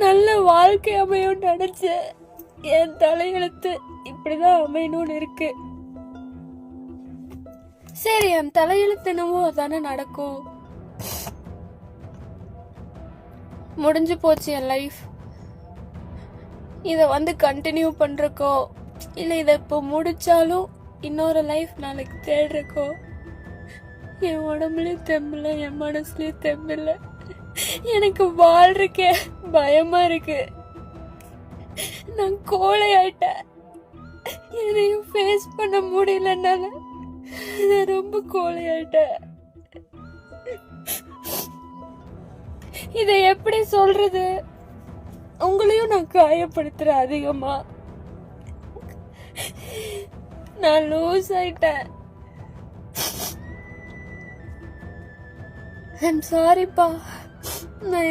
நல்ல வாழ்க்கை அமையும் நினைச்சேன் என் தலையெழுத்து இப்படிதான் அமையணும்னு இருக்கு. சரி என் தலையெழுத்து என்னவோ நடக்கும். முடிஞ்சு போச்சு என் லைஃப் இதை வந்து கண்டினியூ பண்றக்கோ இல்லை இதை இப்போ முடிச்சாலும் இன்னொரு லைஃப் நாளைக்கு தேடுறக்கோ என் உடம்புலயும் தெம்பில்ல என் மனசுலயும் தெம்பில்ல எனக்கு வாழ்றக்கே பயமா இருக்கு. நான் கோழையாயிட்டேன். எதையும் ஃபேஸ் பண்ண முடியலனால நான் ரொம்ப கோழையாயிட்டேன். இதை எப்படி சொல்றது? உங்களையும் நான் காயப்படுத்துறேன் அதிகமா. நான் லூஸ் ஆயிட்டேன். ஐம் சாரிப்பா நான்